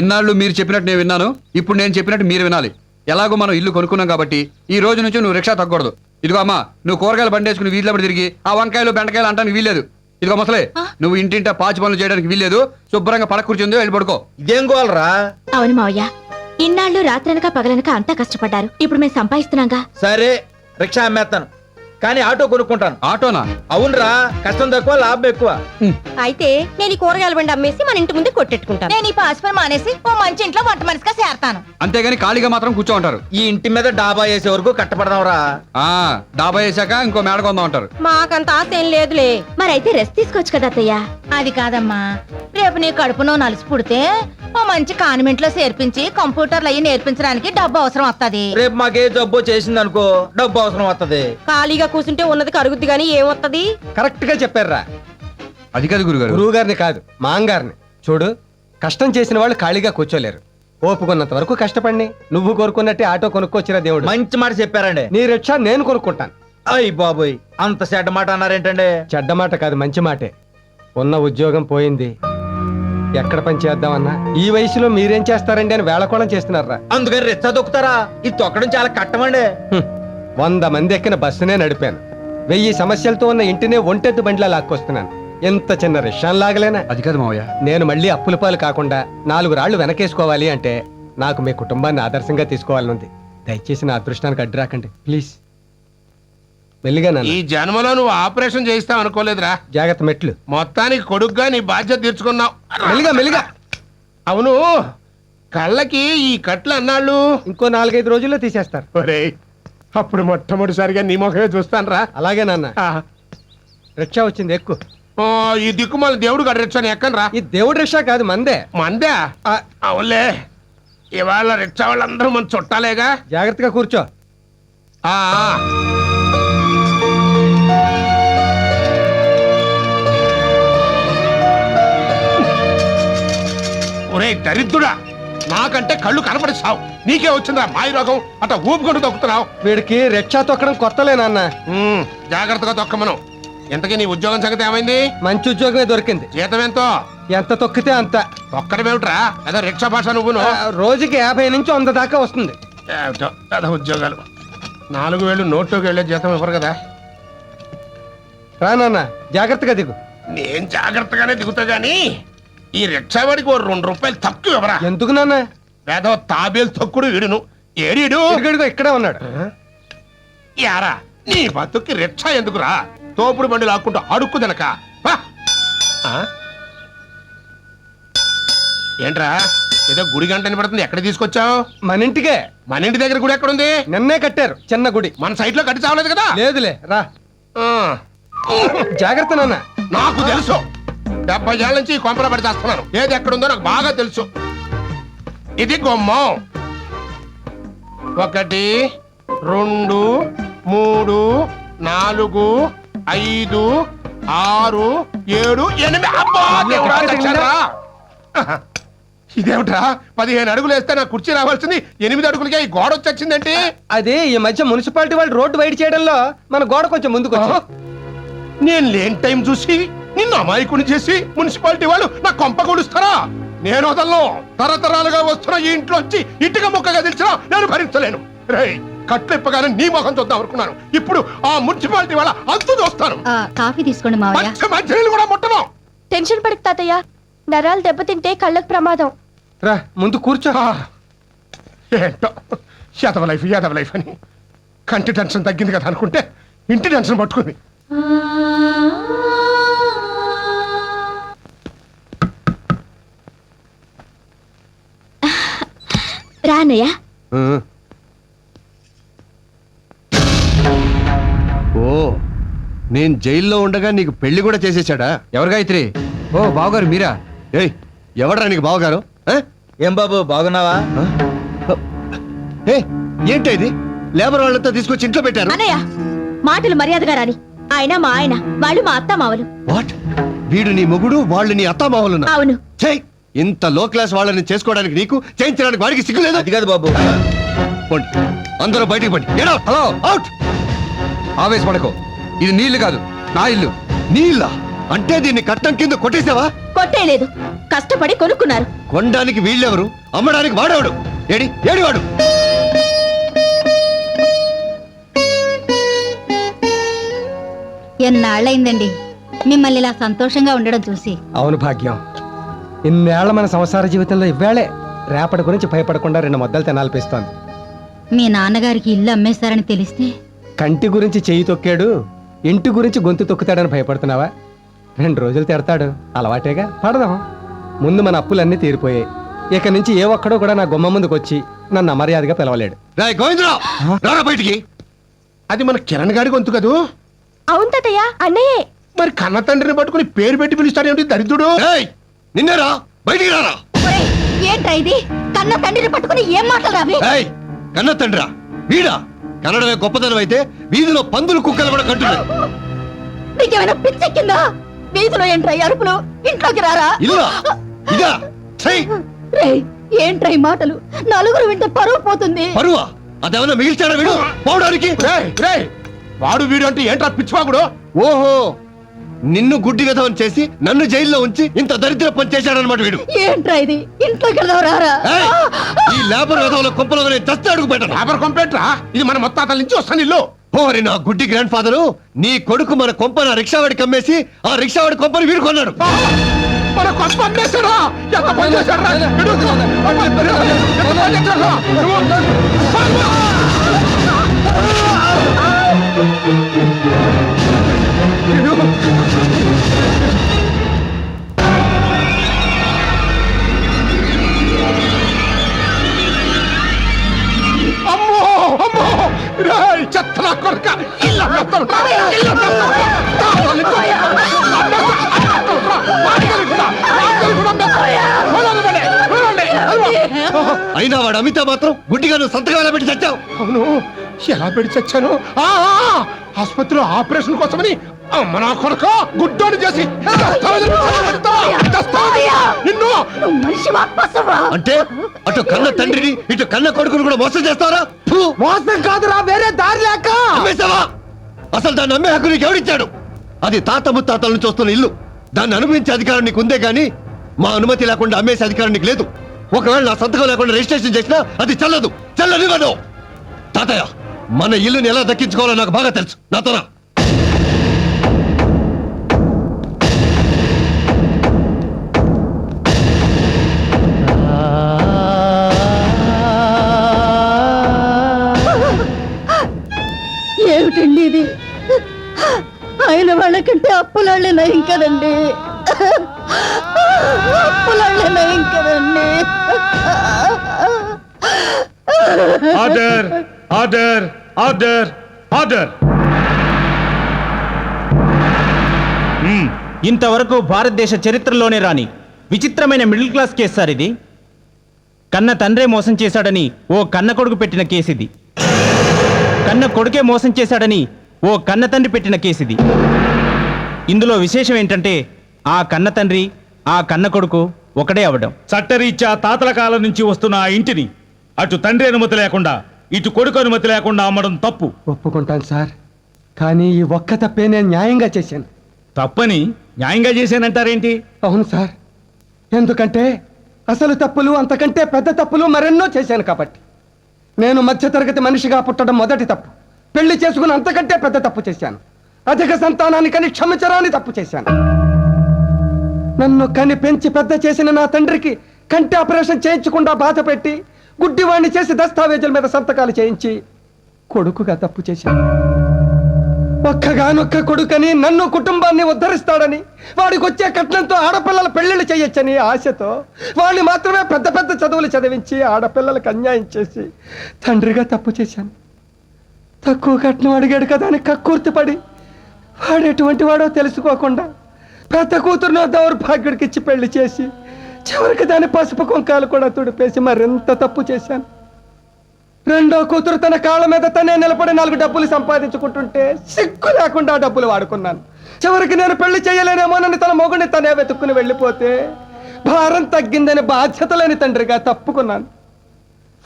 ఇన్నాళ్ళు మీరు చెప్పినట్టు నేను విన్నాను ఇప్పుడు నేను చెప్పినట్టు మీరు వినాలి. ఎలాగో మనం ఇల్లు కొనుక్కున్నాం కాబట్టి ఈ రోజు నుంచి నువ్వు రిక్షా తగ్గకూడదు. ఇదిగో అమ్మా నువ్వు కూరగాయలు బండేసుకుని వీధిలో పడి తిరిగి ఆ వంకాయలు బెండకాయలు అంటానికి వీల్లేదు. ఇదిగో ముసలే నువ్వు ఇంటింట పాచి పనులు చేయడానికి వీల్లేదు. శుభ్రంగా పడక కూర్చుందో వెళ్ళి పడుకో. ఇదేం గోలరా? అవును మావయ్య. ఇన్నాళ్ళు రాత్రనక పగలనక అంతా కష్టపడ్డారు. ఇప్పుడు మేము సంపాదిస్తున్నాగా. సరే రిక్షా అమ్మేస్తాను కానీ ఆటో కొనుక్కుంటాను. ఆటోనా? అవునరా కష్టం తక్కువ లాభం ఎక్కువ. అయితే నేను ఈ కూరగాయల బండి అమ్మేసి మన ఇంటి ముందు కొట్టెట్టుకుంటాను. నేను ఈ పాస్పర్ మానేసి ఓ మంచి ఇంట్లో వంట మనిషిగా చేరతాను. అంతేగాని ఖాళీగా మాత్రం కూర్చో ఉంటారు ఈ ఇంటి మీద డాబా వేసే వరకు కట్టపడదాంరా ఆ డాబా వేసాక ఇంకో మేడ కొందాం అంటారు మాకంత ఆశ ఏం లేదులే. మరైతే రెస్ట్ తీసుకోవచ్చు కదా అత్తయ్య? అది కాదమ్మా. రేపు నీ కడుపునో నలిసి పుడితే ఓ మంచి కాన్వెంట్లో చేర్పించి కంప్యూటర్లు అయ్యి నేర్పించడానికి డబ్బు అవసరం వస్తది రేపు మాకే జబ్బు చేసింది అనుకో డబ్బు అవసరం వస్తది ఖాళీగా కూర్చుంటే ఉన్నది కరుగుద్ది గానీ ఏమొత్తది? కరెక్ట్గా చెప్పారా అది కాదు గురుగారు. గురువు గారిని కాదు మాంగారిని చూడు కష్టం చేసిన వాళ్ళు ఖాళీగా కూర్చోలేరు. ఓపుకున్నంత వరకు కష్టపడి నువ్వు కోరుకున్నట్టే ఆటో కొనుక్కొచ్చిరా దేవుడు. మంచి మాట చెప్పారండి. నీ రిక్షా నేను కొనుక్కుంటాను. అయ్యి బాబోయ్ అంత సెడ్డ మాట అన్నారేంటండి? చెడ్డ మాట కాదు మంచి మాటే. ఉన్న ఉద్యోగం పోయింది. ఎక్కడ పని చేద్దామన్నా? ఈ వయసులో మీరేం చేస్తారండి అని వేళకోళం చేస్తున్నారా అందుకని రెచ్చ దొక్కుతారా? ఇది తొక్కడం చాలా కట్టమండి. వంద మంది ఎక్కిన బస్సునే నడిపాను. వెయ్యి సమస్యలతో ఉన్న ఇంటినే ఒంటెత్తు బండిలా లాక్కొస్తున్నాను. ఎంత చిన్న రిక్షాన్ లాగలేనా? అది కాదు మావయ్య. నేను మళ్ళీ అప్పుల పాలు కాకుండా నాలుగు రాళ్ళు వెనకేసుకోవాలి అంటే నాకు మీ కుటుంబాన్ని ఆదర్శంగా తీసుకోవాలనుంది. దయచేసి నా అదృష్టానికి అడ్డు రాకండి ప్లీజ్. మెల్లిగా ఈ జన్మలో నువ్వు ఆపరేషన్ చేయిస్తావు అనుకోలేదురా. జాగ్రత్త మెట్లు. మొత్తానికి కొడుగ్గా నీ బాధ్యత తీర్చుకున్నావు. మెల్లిగా మెల్లిగా. అవును కళ్ళకి ఈ కట్లు అన్నాళ్ళు ఇంకో నాలుగైదు రోజుల్లో తీసేస్తారు. ఒరేయ్ అప్పుడు మొట్టమొదటిసారిగా నీ ముఖమే చూస్తానురా. అలాగే నాన్న. రిక్షా వచ్చింది ఎక్కువ ఈ దిక్కుమాల దేవుడు గడిచాను ఎక్కనరా? ఈ దేవుడి రిక్షా కాదు మందే. మందే? ఆ, అవునులే. ఇవాళ రిక్షా వాళ్ళందరూ మన చుట్టాలేగా? జాగ్రత్తగా కూర్చో. ఒరేయ్ దరిద్రుడా. నాకంటే కళ్ళు కనపడి సావు. నీకే వచ్చిందా మాయ రోగం. అట్ట ఊపుకుంటూ తొక్కుతున్నావు. వీడికి రిక్షా తొక్కడం కొత్తలే నాన్న. ఉమ్, జాగ్రత్తగా తొక్కమను. ఇంతకీ నీ ఉద్యోగం సంగతి ఏమైంది? మంచి ఉద్యోగమే దొరికింది. జీతం ఎంతో? ఎంత తొక్కితే అంత. ఒక్కడమేమిట్రా అదే రిక్షా భాష నువ్వును. ఆ, రోజుకి యాభై నుంచి వంద దాకా వస్తుంది. ఏమిటో ఉద్యోగాలు. నాలుగు వేలు నోట్లోకి వెళ్ళే జీతం ఇవ్వరు కదా. రా నాన్న జాగ్రత్తగా దిగు. నేను జాగ్రత్తగానే దిగుతా గాని ఈ రిక్షా వాడికి ఓ రెండు రూపాయలు తక్కువ ఇవ్వరా. ఎందుకు నాన్న? వేదో తాబేలు తొక్కుడు వీడును. ఏడీడు? ఇరుగడుగు ఇక్కడే ఉన్నాడు. యారా నీ బతుక్కి రిక్షా ఎందుకురా? తోపుడు బండి లాక్కుంటూ అడుక్కు. ఆ? ఏంట్రా ఏదో గుడి గంట పడుతుంది ఎక్కడ తీసుకొచ్చావు? మన ఇంటికే. మన ఇంటి దగ్గర గుడి ఎక్కడుంది? నిన్నే కట్టారు చిన్న గుడి. మన సైట్లో కట్టి చావలేదు కదా? లేదులే రా. ఆ. జాగ్రత్త నాన్న. నాకు తెలుసు. డెబ్బై ఏళ్ళ నుంచి ఈ కొంపల పడి చేస్తున్నాను ఏది ఎక్కడుందో నాకు బాగా తెలుసు. ఇది గుమ్మం. ఒకటి రెండు మూడు నాలుగు ఐదు ఆరు ఏడు ఎనిమిది. అబ్బా, దేవుడా, దక్షిణరా. ఇదేమిట్రా? పదిహేను అడుగులు వేస్తే నా కుర్చీ రావాల్సింది. ఎనిమిది అడుగులకే ఈ గోడ వచ్చి వచ్చిందంటే అది ఈ మధ్య మున్సిపాలిటీ వాళ్ళు రోడ్డు వైడ్ చేయడంలో మన గోడ కొంచెం ముందుకు వచ్చింది. నేను లేని టైం చూసి నిన్ను అమాయకుని చేసి మున్సిపాలిటీ వాళ్ళు నా కొంప కొడుస్తారా నేను వదలను తరతరాలుగా వస్తున్న ఈ ఇంట్లోంచి ఇటుక ముక్కగా తెలిసినా నేను భరించలేను. రేయ్ కట్లు ఇప్పగానే నీ ముఖం చూద్దాం అనుకున్నాను. ఇప్పుడు ఆ మున్సిపాలిటీ వాళ్ళ అంతు చూస్తాను కాఫీ తీసుకోండి మావయ్య. మంచి మంచినీళ్ళు కూడా ముట్టను. టెన్షన్ పడకు తాతయ్య. నరాలు దెబ్బతింటే కళ్ళకు ప్రమాదం. రా ముందు కూర్చో. ఏంటో యాదవ లైఫ్ యాదవ లైఫ్ అని. కంటి టెన్షన్ తగ్గింది కదా అనుకుంటే ఇంటి టెన్షన్ పట్టుకుంది. అన్నయ్య. ఓ నేను జైల్లో ఉండగా నీకు పెళ్ళి కూడా చేసేసాడా ఎవరు గాయత్రి? ఓ బావగారు మీరా? ఏయ్ ఎవడరా నీకు బావగారు? ఆ? ఏం బాబు బాగున్నావా? ఏ ఏంటి ఇది? లేబర్ వాళ్ళంతా తీసుకొచ్చి ఇంట్లో పెట్టారు? అన్నయ్య మాటలు మర్యాదగా రాని. ఆయన మా ఆయన వాళ్ళు మా అత్త మావలు వాట్? వీడు నీ మొగుడు వాళ్ళు నీ అత్తామావులున్నా అవును. ఛై! ఇంత లో క్లాస్ వాళ్ళని చేసుకోవడానికి నీకు చేయించడానికి వాడికి సిగ్గులేదు అది కాదు బాబు. పోండి. అందరూ బయటికి పడి. హలో. అవుట్ ఆవేశపడకు. ఇది నీళ్ళు కాదు నా ఇల్లు. నీళ్ళ? అంటే దీన్ని కట్టం కింద కొట్టేసావా? కొట్టేయలేదు కష్టపడి కొనుక్కున్నారు. కొనడానికి వీళ్ళెవరు? అమ్మడానికి వాడేవాడు? ఏడి? ఏడివాడు ఎన్నాళ్ళైందండి. మిమ్మల్ని ఇలా సంతోషంగా ఉండడం చూసి. అవును భాగ్యం. ఇన్నేళ్ళ మన సంసార జీవితంలో ఇవ్వాళే రేపటి గురించి భయపడకుండా రెండు మొద్దలు తినాలిపిస్తోంది మీ నాన్నగారికి ఇల్లు అమ్మేస్తారని తెలిస్తే? కంటి గురించి చెయ్యి తొక్కాడు ఇంటి గురించి గొంతు తొక్కుతాడని భయపడుతున్నావా? రెండు రోజులు తిడతాడు అలవాటేగా? పడదాం. ముందు మన అప్పులన్నీ తీరిపోయాయి. ఇక నుంచి ఏ ఒక్కడో కూడా నా గుమ్మ ముందుకు వచ్చి నన్ను అమర్యాదగా పిలవలేడు. రాయ్ గోవిందరావు రారా బయటికి. అది మన కిరణ్ గారి గొంతు కదూ? అవును తాతయ్య అన్నయ్యే. మరి కన్న తండ్రిని పట్టుకుని పేరు పెట్టి పిలుస్తాడేమిటి దరిద్రుడు? ఏయ్ నిన్నేరా బయటికి రారా? ఏంట్రా ఇది? కన్న తండ్రిని పట్టుకుని ఏం మాట్లాడావి ఏయ్ కన్న తండ్రా వీడా? కన్నడమే గొప్పతనం అయితే వీధిలో పందులు కుక్కలు కూడా కంటున్నాయి. నీకేమైనా పిచ్చెక్కిందా? వీధిలో ఏంట్రా ఈ అరుపులు? ఇంట్లోకి రారా? ఇల్లా? ఇదా? ఛై రేయ్, ఏంట్రా ఈ మాటలు? నలుగురు వింటే పరువు పోతుంది. పరువా? అదేమన్నా మిగిల్చాడా వీడు? పోవడానికి? రేయ్, రేయ్, వాడు వీడు అంటే ఏంట్రా పిచ్చివాగుడు? ఓహో నిన్ను గుడ్డి విధవం చేసి నన్ను జైల్లో ఉంచి ఇంత దరిద్ర పని చేశాడనమాట వీడు ఏంట్రా ఇది ఇంట్లోకి వెళ్దాం రారా ఏయ్! ఈ లేబర్ విధవుల కుప్పలో నేను చస్తే అడుగు పెట్టను లేబర్ కంప్లైంట్రా ఇది మన మొత్తాతల నుంచి వస్తాను ఇల్లు ఓరి నా గుడ్డి గ్రాండ్ ఫాదరు నీ కొడుకు మన కొంపన రిక్షావాడి కమ్మేసి ఆ రిక్షావాడి కొంపని వీడు కొన్నాడు మన కొత్త అమ్మేశాడా? ఎంత పని చేశాడురా? ఎడు, అబ్బా, ఎంత పని చేశాడురా? నువ్వు- అమ్మో ఎలా పెడి చచ్చాను? ఆసుపత్రిలో ఆపరేషన్ కోసమని అమ్మ నా కొడుక గుడ్డోని చేసి. నిన్ను అంటే అటు కన్న తండ్రిని ఇటు కన్న కొడుకుని కూడా మోసం చేస్తారా! మోసం కాదురా వేరే దారి లేక. అసలు దాన్ని అమ్మే హక్కు నీకు ఎవరిచ్చాడు అది తాత ముత్తాతల నుంచి వస్తున్న ఇల్లు. దాన్ని అనుభవించే అధికారం నీకు ఉందే గానీ మా అనుమతి లేకుండా అమ్మేసే అధికారం నీకు లేదు. ఒకవేళ నా సంతకం లేకుండా రిజిస్ట్రేషన్ చేసినా అది చల్లదు. చల్లనివ్వదు. తాతయ్య మన ఇల్లుని ఎలా దక్కించుకోవాలో నాకు బాగా తెలుసు. నాతో రా. ఏమిటండి ఇది? ఆయన వాళ్ళకంటే అప్పులాళ్ళే నయం కదండి. అప్పులాళ్ళే నయం కదండి. Order order. ఆర్డర్ ఆర్డర్ ఇంతవరకు భారతదేశ చరిత్రలోనే రాని విచిత్రమైన మిడిల్ క్లాస్ కేసు సార్ ఇది. కన్న తండ్రే మోసం చేశాడని ఓ కన్న కొడుకు పెట్టిన కేసు ఇది కన్న కొడుకే మోసం చేశాడని ఓ కన్న తండ్రి పెట్టిన కేసు ఇది ఇందులో విశేషం ఏంటంటే ఆ కన్న తండ్రి ఆ కన్న కొడుకు ఒకడే అవడం చట్టరీత్యా తాతల కాలం నుంచి వస్తున్న ఆ ఇంటిని అటు తండ్రి అనుమతి లేకుండా ఇటు కొడుకు అనుమతి లేకుండా అమ్మడం తప్పు. ఒప్పుకుంటాను సార్. కానీ ఈ ఒక్క తప్పే నేను న్యాయంగా చేశాను. తప్పని న్యాయంగా చేశానంటారేంటి? అవును సార్. ఎందుకంటే అసలు తప్పులు అంతకంటే పెద్ద తప్పులు మరెన్నో చేశాను కాబట్టి. నేను మధ్యతరగతి మనిషిగా పుట్టడం మొదటి తప్పు. పెళ్ళి చేసుకుని అంతకంటే పెద్ద తప్పు చేశాను. అధిక సంతానాన్ని కని క్షమించరాని తప్పు చేశాను. నన్ను కని పెంచి పెద్ద చేసిన నా తండ్రికి కంటి ఆపరేషన్ చేయించకుండా బాధ పెట్టి గుడ్డివాణ్ణి చేసి దస్తావేజుల మీద సంతకాలు చేయించి కొడుకుగా తప్పు చేశాను ఒక్కగానొక్క కొడుకని నన్ను కుటుంబాన్ని ఉద్ధరిస్తాడని వాడికి వచ్చే కట్నంతో ఆడపిల్లల పెళ్ళిళ్ళు చేయొచ్చని ఆశతో వాడిని మాత్రమే పెద్ద పెద్ద చదువులు చదివించి ఆడపిల్లలకు అన్యాయం చేసి తండ్రిగా తప్పు చేశాను. తక్కువ కట్నం అడిగాడు కదా అని కక్కుర్తిపడి వాడు ఎటువంటి వాడో తెలుసుకోకుండా పెద్ద కూతురునో దౌర్భాగ్యుడికి ఇచ్చి పెళ్ళి చేసి చివరికి దాని పసుపు కుంకాలు కూడా తుడిపేసి మరింత తప్పు చేశాను. రెండో కూతురు తన కాళ్ళ మీద తనే నిలబడి నాలుగు డబ్బులు సంపాదించుకుంటుంటే సిగ్గు లేకుండా ఆ డబ్బులు వాడుకున్నాను. చివరికి నేను పెళ్ళి చేయలేనేమోనని తన మొగుడిని తనే వెతుక్కుని వెళ్ళిపోతే భారం తగ్గిందని బాధ్యత లేని తండ్రిగా తప్పుకున్నాను.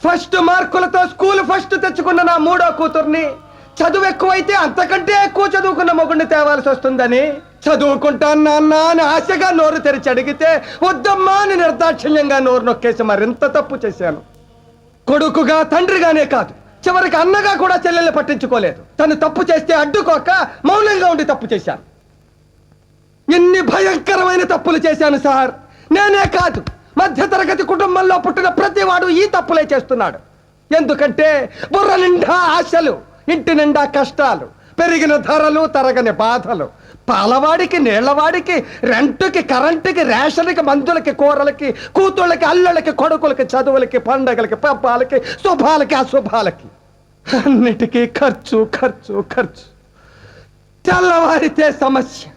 ఫస్ట్ మార్కులతో స్కూల్ ఫస్ట్ తెచ్చుకున్న నా మూడో కూతుర్ని చదువు ఎక్కువైతే అంతకంటే ఎక్కువ చదువుకున్న మొగుడిని తేవాల్సి వస్తుందని చదువుకుంటాను నాన్న అని ఆశగా నోరు తెరిచి అడిగితే వద్దమ్మా అని నిర్దాక్షిణ్యంగా నోరు నొక్కేసి మరింత తప్పు చేశాను. కొడుకుగా తండ్రిగానే కాదు చివరికి అన్నగా కూడా చెల్లెల్ని పట్టించుకోలేదు. తను తప్పు చేస్తే అడ్డుకోక మౌనంగా ఉండి తప్పు చేశాను. ఎన్ని భయంకరమైన తప్పులు చేశాను సార్. నేనే కాదు మధ్యతరగతి కుటుంబంలో పుట్టిన ప్రతివాడు ఈ తప్పులే చేస్తున్నాడు. ఎందుకంటే బుర్ర నిండా ఆశలు ఇంటి నిండా కష్టాలు పెరిగిన ధరలు తరగని బాధలు పాలవాడికి నీళ్ళవాడికి రెంటుకి కరెంటుకి రేషన్కి మందులకి కూరలకి కూతుళ్ళకి అల్లుళ్ళకి కొడుకులకి చదువులకి పండగలకి పబ్బాలకి శుభాలకి అశుభాలకి. అన్నిటికీ ఖర్చు ఖర్చు ఖర్చు. తెల్లవారితే సమస్య.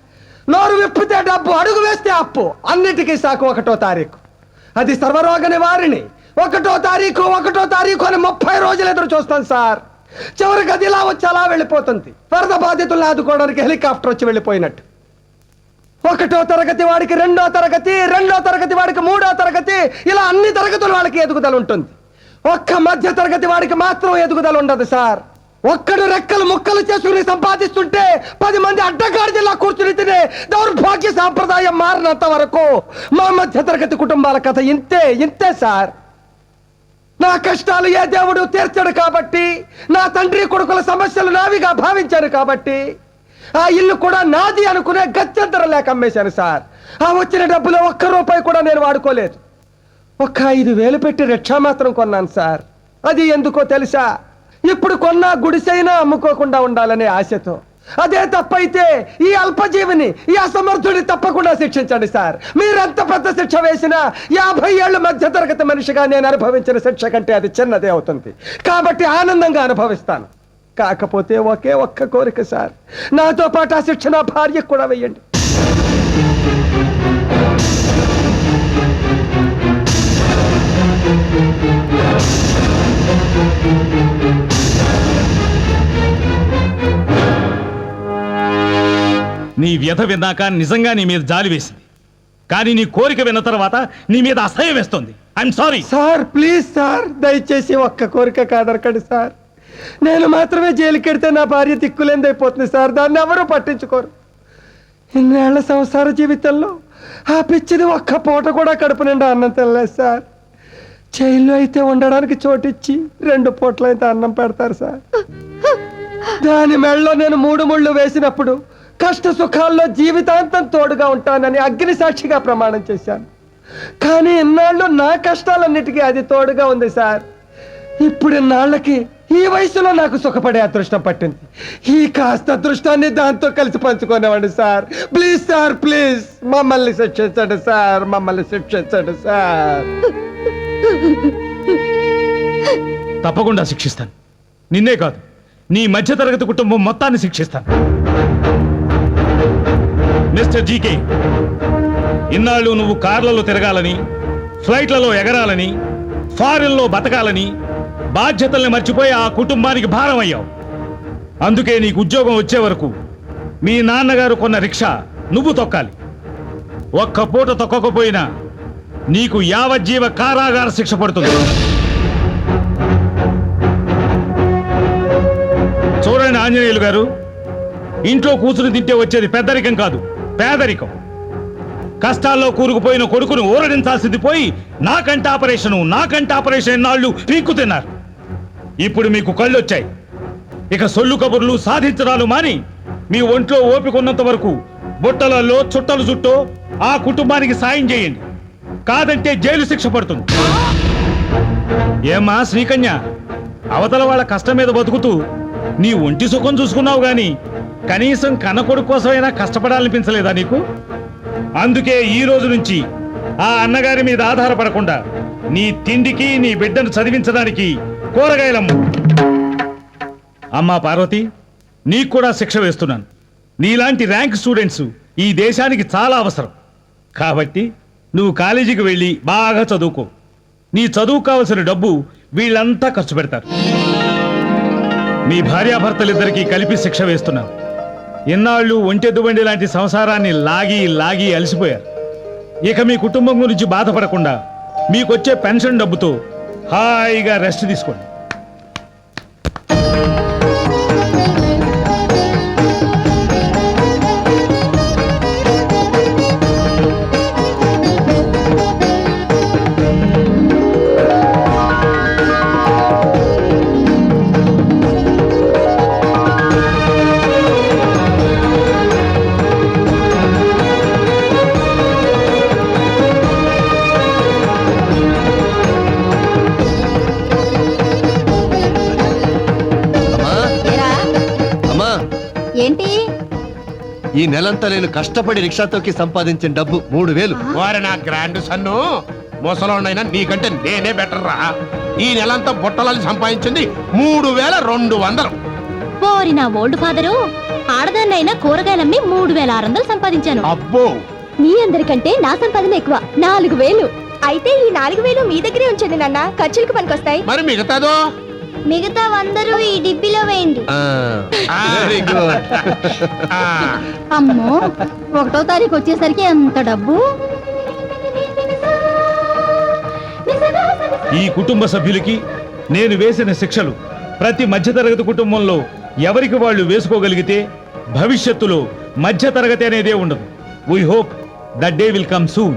నోరు విప్పితే డబ్బు అడుగు వేస్తే అప్పు. అన్నిటికీ సాకు ఒకటో తారీఖు. అది సర్వరోగ నివారిణి. ఒకటో తారీఖు ఒకటో తారీఖు అని ముప్పై రోజులు ఎదురు చూస్తాం సార్. చివరికి అది ఇలా వచ్చి అలా వెళ్ళిపోతుంది? వరద బాధితులను ఆదుకోవడానికి హెలికాప్టర్ వచ్చి వెళ్ళిపోయినట్టు. ఒకటో తరగతి వాడికి రెండో తరగతి రెండో తరగతి వాడికి మూడో తరగతి ఇలా అన్ని తరగతుల వాళ్ళకి ఎదుగుదల ఉంటుంది. ఒక్క మధ్య తరగతి వాడికి మాత్రం ఎదుగుదల ఉండదు సార్. ఒక్కడు రెక్కలు ముక్కలు చేసుకుని సంపాదిస్తుంటే పది మంది అడ్డగాడిదలా కూర్చుని తినే దౌర్భాగ్య సాంప్రదాయం మారినంత వరకు మా మధ్య తరగతి కుటుంబాల కథ ఇంతే ఇంతే సార్. నా కష్టాలు ఏ దేవుడు తీర్చడు కాబట్టి నా తండ్రి కొడుకుల సమస్యలు నావిగా భావించాను కాబట్టి ఆ ఇల్లు కూడా నాది అనుకునే గత్యంతరం లేక అమ్మేశాను సార్. ఆ వచ్చిన డబ్బులో ఒక్క రూపాయి కూడా నేను వాడుకోలేదు. ఒక్క ఐదు వేలు పెట్టి రిక్షా మాత్రం కొన్నాను సార్. అది ఎందుకో తెలుసా? ఇప్పుడు కొన్నా గుడిసైనా అమ్ముకోకుండా ఉండాలనే ఆశతో. అదే తప్పైతే ఈ అల్పజీవిని ఈ అసమర్థుడిని తప్పకుండా శిక్షించండి సార్. మీరెంత పెద్ద శిక్ష వేసినా యాభై ఏళ్ళ మధ్య తరగతి మనిషిగా నేను అనుభవించిన శిక్ష కంటే అది చిన్నదే అవుతుంది. కాబట్టి ఆనందంగా అనుభవిస్తాను. కాకపోతే ఒకే ఒక్క కోరిక సార్. నాతో పాటు ఆ శిక్ష నా భార్యకు కూడా వెయ్యండి నీ వ్యధ విన్నాక నిజంగా నీ మీద జాలి వేసింది. కానీ నీ కోరిక విన్న తర్వాత నీ మీద అసహ్యం వేస్తుంది. I'm sorry sir please sir దయచేసి ఒక్క కోరిక కాదరకండి సార్. నేను మాత్రమే జైలుకెడితే నా భార్య దిక్కులేందైపోతుంది సార్. దాన్ని ఎవరూ పట్టించుకోరు. ఇన్నేళ్ళ సంసార జీవితంలో ఆ పిచ్చిది ఒక్క పూట కూడా కడుపు నిండా అన్నం తినలేదు సార్. జైల్లో అయితే ఉండడానికి చోటిచ్చి రెండు పూటలు అయితే అన్నం పెడతారు సార్. దాని మెళ్ళలో నేను మూడు ముళ్ళు వేసినప్పుడు కష్ట సుఖాల్లో జీవితాంతం తోడుగా ఉంటానని అగ్ని సాక్షిగా ప్రమాణం చేశాను. కానీ ఇన్నాళ్ళు నా కష్టాలన్నిటికీ అది తోడుగా ఉంది సార్. ఇప్పుడు ఇన్నాళ్ళకి ఈ వయసులో నాకు సుఖపడే అదృష్టం పట్టింది. ఈ కాస్త అదృష్టాన్ని దాంతో కలిసి పంచుకునేవాడి సార్. Please sir please. మమ్మల్ని శిక్షించండి సార్ మమ్మల్ని శిక్షించండి సార్. తప్పకుండా శిక్షిస్తాను. నిన్నే కాదు నీ మధ్యతరగతి కుటుంబం మొత్తాన్ని శిక్షిస్తాను. మిస్టర్ జీకే ఇన్నాళ్ళు నువ్వు కార్లలో తిరగాలని ఫ్లైట్లలో ఎగరాలని ఫారెన్లో బతకాలని బాధ్యతల్ని మర్చిపోయి ఆ కుటుంబానికి భారం అయ్యావు. అందుకే నీకు ఉద్యోగం వచ్చే వరకు మీ నాన్నగారు కొన్న రిక్షా నువ్వు తొక్కాలి. ఒక్క పూట తొక్కకపోయినా నీకు యావజ్జీవ కారాగార శిక్ష పడుతుంది. చూడండి ఆంజనేయులు గారు ఇంట్లో కూర్చుని తింటే వచ్చేది పెద్దరికం కాదు. పేదరికం. కష్టాల్లో కూరుకుపోయిన కొడుకును ఊరడించాల్సింది పోయి నాకంట ఆపరేషను నాకంట ఆపరేషన్ ఎన్నాళ్ళు పీక్కు తిన్నారు. ఇప్పుడు మీకు కళ్ళొచ్చాయి. ఇక సొల్లు కబుర్లు సాధించడాలు మాని మీ ఒంట్లో ఓపికొన్నంత వరకు బుట్టలలో చుట్టలు చుట్టూ ఆ కుటుంబానికి సాయం చేయండి. కాదంటే జైలు శిక్ష పడుతుంది. ఏమా శ్రీకన్య అవతల వాళ్ళ కష్టం మీద బతుకుతూ నీ ఒంటి సుఖం చూసుకున్నావు గాని కనీసం కనకొడు కోసమైనా కష్టపడాలనిపించలేదా నీకు? అందుకే ఈ రోజు నుంచి ఆ అన్నగారి మీద ఆధారపడకుండా నీ తిండికి నీ బిడ్డను చదివించడానికి కూరగాయలమ్ము. అమ్మా పార్వతి నీకు కూడా శిక్ష వేస్తున్నాను. నీలాంటి ర్యాంక్ స్టూడెంట్స్ ఈ దేశానికి చాలా అవసరం. కాబట్టి నువ్వు కాలేజీకి వెళ్ళి బాగా చదువుకో. నీ చదువు కావలసిన డబ్బు వీళ్ళంతా ఖర్చు పెడతారు. మీ భార్యాభర్తలిద్దరికీ కలిపి శిక్ష వేస్తున్నాను. ఇన్నాళ్ళు ఒంటెద్దు బండి లాంటి సంసారాన్ని లాగి లాగి అలసిపోయారు. ఇక మీ కుటుంబం గురించి బాధపడకుండా మీకొచ్చే పెన్షన్ డబ్బుతో హాయిగా రెస్ట్ తీసుకోండి. ఈ నెలంతా నేను కష్టపడి రిక్షా తొక్కి సంపాదించిన డబ్బు మూడు వేలు. వారి నా గ్రాండ్ సన్ను? ముసలోనైనా నీకంటే నేనే బెటర్ రా ఈ నెలంతా బుట్టలని సంపాదించింది మూడు వేల రెండు వందలు. పోరి నా ఓల్డ్ ఫాదరు ఆడదాన్నైనా కూరగాయలమ్మి మూడు వేల ఆరు వందలు సంపాదించాను. అబ్బో! మీ అందరికంటే నా సంపాదన ఎక్కువ నాలుగు వేలు. అయితే ఈ నాలుగు వేలు మీ దగ్గరే ఉంచండి నాన్న ఖర్చులకు పనికొస్తాయి. మరి మిగతాదో? మిగతా వందరు ఈ డిబ్బీలో వేయండి. వెరీ గుడ్ ఆ, అమ్మో ఒకటో తారీఖు వచ్చేసరికి ఎంత డబ్బు? ఈ కుటుంబ సభ్యులకి నేను వేసిన శిక్షలు ప్రతి మధ్యతరగతి కుటుంబంలో ఎవరికి వాళ్ళు వేసుకోగలిగితే భవిష్యత్తులో మధ్యతరగతి అనేదే ఉండదు. We hope that day will come soon